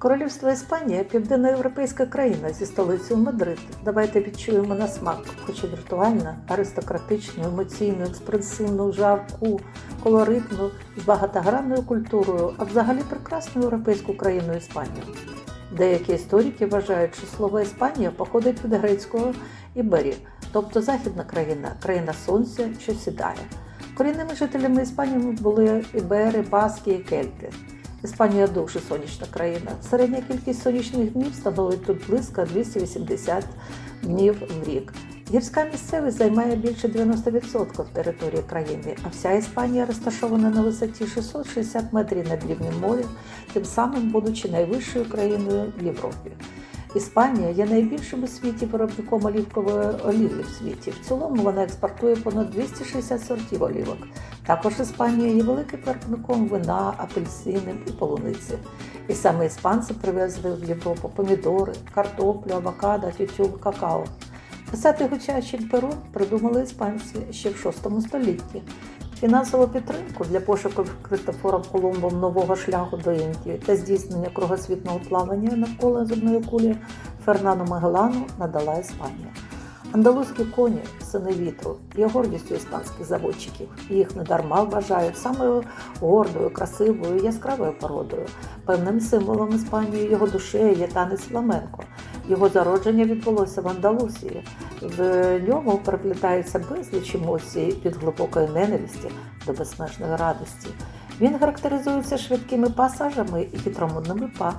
Королівство Іспанія південноєвропейська країна зі столицею Мадрид. Давайте відчуємо на смак, хоч і віртуальна, аристократичну, емоційну, експресивну, жарку, колоритну, з багатогранною культурою, а взагалі прекрасну європейську країну Іспанію. Деякі історики вважають, що слово Іспанія походить від грецького ібері, тобто західна країна, країна сонця, що сідає. Корінними жителями Іспанії були ібери, баски і кельти. Іспанія дуже сонячна країна. Середня кількість сонячних днів становить тут близько 280 днів в рік. Гірська місцевість займає більше 90% території країни, а вся Іспанія розташована на висоті 660 метрів над рівнем моря, тим самим будучи найвищою країною в Європі. Іспанія є найбільшим у світі виробником олівкової олії в світі. В цілому вона експортує понад 260 сортів олівок. Також Іспанія є великим виробником вина, апельсини і полуниці. І саме іспанці привезли в Європу помідори, картоплю, авокадо, тютюн, какао. Писати гучачим пером придумали іспанці ще в VI столітті. Фінансову підтримку для пошуку Христофором Колумбом нового шляху до Індії та здійснення кругосвітного плавання навколо земної кулі Фернану Магелану надала Іспанія. Андалузькі коні, сини вітру, є гордістю іспанських заводчиків. Їх недарма вважають самою гордою, красивою, яскравою породою. Певним символом Іспанії його душею є танець фламенко. Його зародження відбулося в Андалусії. В ньому переплітається безліч емоцій від глибокої ненависті до безмежної радості. Він характеризується швидкими пасажами і хитромудними па.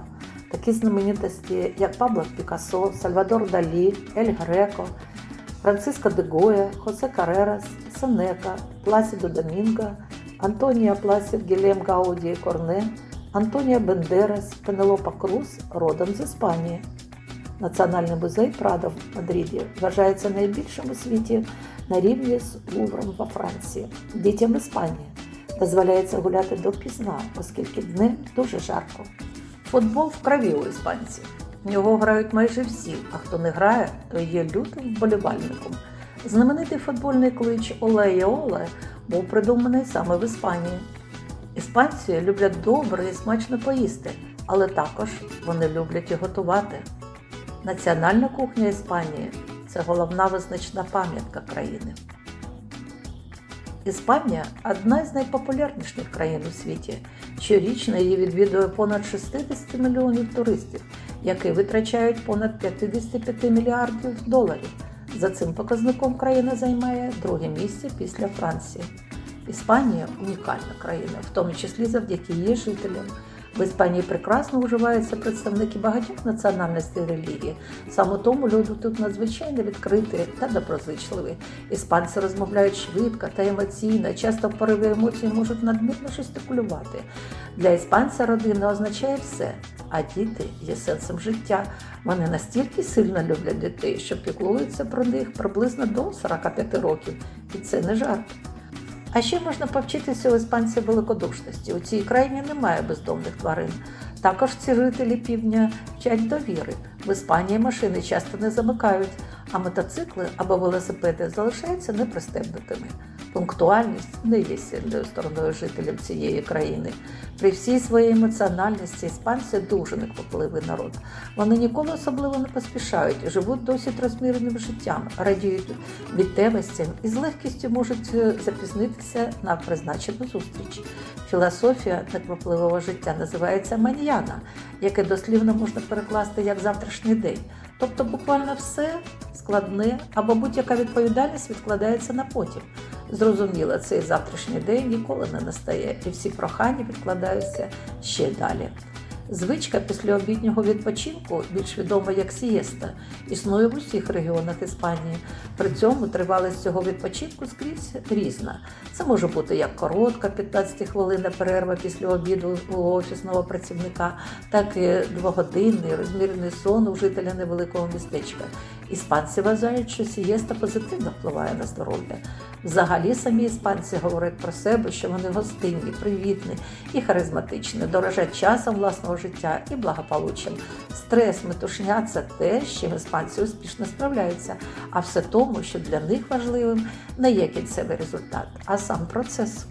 Такі знаменитості, як Пабло Пікассо, Сальвадор Далі, Ель Греко, Франциско де Гоя, Хосе Карерас, Сенека, Пласідо Домінго, Антонія Пласід Гілем Гауді Корне, Антонія Бендерас, Пенелопа Круз родом з Іспанії. Національний музей Прадо в Мадриді вважається найбільшим у світі на рівні з Лувром во Франції. Дітям Іспанії дозволяється гуляти допізна, оскільки днем дуже жарко. Футбол в крові у іспанців. В нього грають майже всі, а хто не грає, то є лютим вболівальником. Знаменитий футбольний клич Оле і Оле був придуманий саме в Іспанії. Іспанці люблять добре і смачно поїсти, але також вони люблять і готувати. Національна кухня Іспанії це головна визначна пам'ятка країни. Іспанія одна з найпопулярніших країн у світі. Щорічно її відвідує понад 60 мільйонів туристів, які витрачають понад 55 мільярдів доларів. За цим показником країна займає друге місце після Франції. Іспанія унікальна країна, в тому числі завдяки її жителям. В Іспанії прекрасно вживаються представники багатьох національностей і релігій. Саме тому люди тут надзвичайно відкриті та доброзичливі. Іспанці розмовляють швидко та емоційно, часто в пориві емоцій можуть надмірно жестикулювати. Для іспанця родина означає все, а діти є сенсом життя. Вони настільки сильно люблять дітей, що піклуються про них приблизно до 45 років, і це не жарт. А ще можна повчитися у іспанців великодушності. У цій країні немає бездомних тварин. Також ці жителі півдня вчать довіри. В Іспанії машини часто не замикають, а мотоцикли або велосипеди залишаються непристебнутими. Пунктуальність не сильною стороною жителів цієї країни. При всій своїй емоціональності іспанці дуже неквапливий народ. Вони ніколи особливо не поспішають живуть досить розміреним життям, радіють відтевостям і з легкістю можуть е, запізнитися на призначену зустріч. Філософія неквапливого життя називається маньяна, яке дослівно можна перекласти як завтрашній день. Тобто буквально все складне або будь-яка відповідальність відкладається на потім. Зрозуміло, цей завтрашній день ніколи не настає, і всі прохання відкладаються ще далі. Звичка післяобіднього відпочинку, більш відома як сієста, існує в усіх регіонах Іспанії. При цьому тривалість цього відпочинку скрізь різна. Це може бути як коротка 15 хвилинна перерва після обіду у офісного працівника, так і двогодинний розмірений сон у жителя невеликого містечка. Іспанці вважають, що сієста позитивно впливає на здоров'я. Взагалі самі іспанці говорять про себе, що вони гостинні, привітні і харизматичні, дорожать часом власного життя і благополуччям. Стрес, метушня це те, з чим іспанці успішно справляються, а все тому, що для них важливим не є кінцевий результат, а сам процес.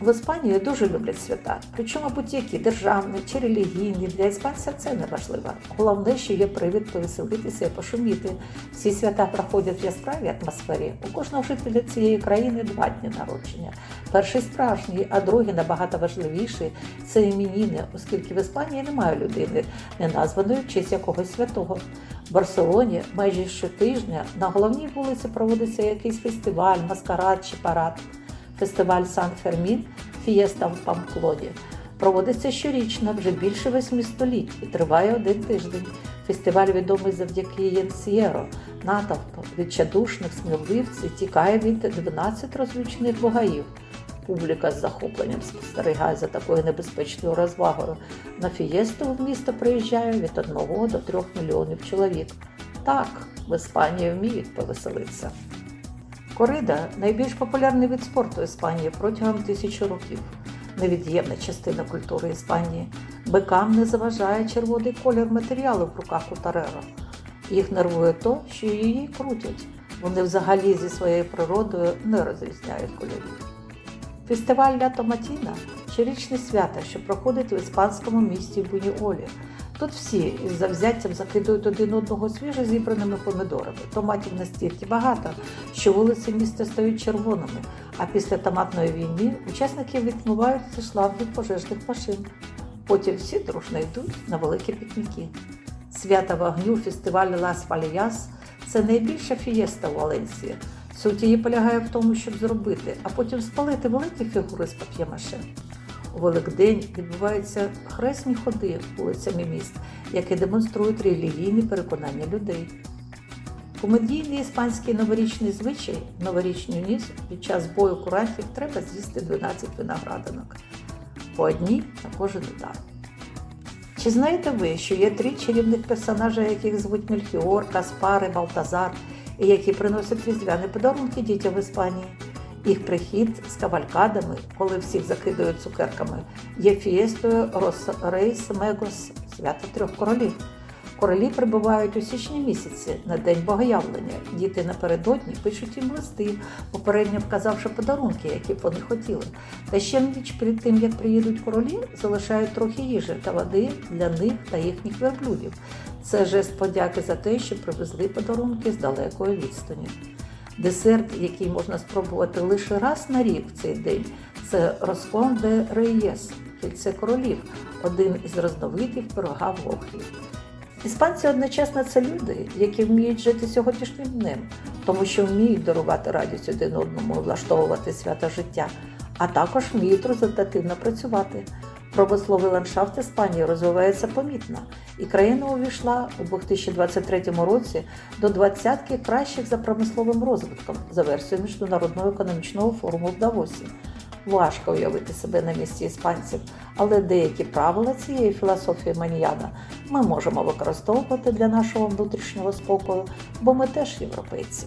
В Іспанії дуже люблять свята, причому будь-які державні чи релігійні. Для іспанця це не важливо. Головне, що є привід повеселитися і пошуміти. Всі свята проходять в яскравій атмосфері. У кожного жителя цієї країни два дні народження. Перший справжній, а другий набагато важливіший це іменіни, оскільки в Іспанії немає людини, не названої в честь якогось святого. В Барселоні майже щотижня на головній вулиці проводиться якийсь фестиваль, маскарад чи парад. Фестиваль Сан Фермін Фієста в Памплоні проводиться щорічно вже більше восьми століть і триває один тиждень. Фестиваль відомий завдяки Єнсьєро. Натовп відчайдушних сміливців тікає від 12 розлючених бугаїв. Публіка з захопленням спостерігає за такою небезпечною розвагою. На фієсту в місто приїжджає від 1 до 3 мільйонів чоловік. Так, в Іспанії вміють повеселитися. Корида найбільш популярний від спорту Іспанії протягом тисячі років. Невід'ємна частина культури Іспанії. Бикам не заважає червоний колір матеріалу в руках у Тареро. Їх нервує то, що її крутять. Вони взагалі зі своєю природою не розрізняють кольорів. Фестиваль Ля Томатіна щорічне свято, що проходить в іспанському місті Буніолі. Тут всі із завзяттям закидують один одного свіжо зібраними помідорами. Томатів настільки багато, що вулиці міста стають червоними, а після томатної війни учасники відмивають зі шлангів пожежних машин. Потім всі дружно йдуть на великі пікніки. Свята вогню фестиваль Лас Паліяс це найбільша фієста у Валенсії. Суть її полягає в тому, щоб зробити, а потім спалити великі фігури з пап'ємаше. У Великдень відбуваються хресні ходи вулицями міст, які демонструють релігійні переконання людей. Комедійний іспанський новорічний звичай, новорічну ніч під час бою курантів треба з'їсти 12 виноградинок, по одній на кожен удар. Чи знаєте ви, що є три чарівних персонажі, яких звуть Мельхіор, Каспар і Балтазар, і які приносять різдвяні подарунки дітям в Іспанії? Їх прихід з кавалькадами, коли всіх закидують цукерками, є фієстою Рос Рейс Мегос, свято трьох королів. Королі прибувають у січні місяці на день богоявлення. Діти напередодні пишуть їм листи, попередньо вказавши подарунки, які б вони хотіли. Та ще ніч перед тим, як приїдуть королі, залишають трохи їжі та води для них та їхніх верблюдів. Це жест подяки за те, що привезли подарунки з далекої відстані. Десерт, який можна спробувати лише раз на рік в цей день, це Роскон де Рейєс, кільце королів, один із різновидів пирога в. Іспанці одночасно це люди, які вміють жити сьогоднішнім днем, тому що вміють дарувати радість один одному влаштовувати свято життя, а також вміють результативно працювати. Промисловий ландшафт Іспанії розвивається помітно, і країна увійшла у 2023 році до двадцятки кращих за промисловим розвитком за версією Міжнародного економічного форуму в Давосі. Важко уявити себе на місці іспанців, але деякі правила цієї філософії маніяна ми можемо використовувати для нашого внутрішнього спокою, бо ми теж європейці.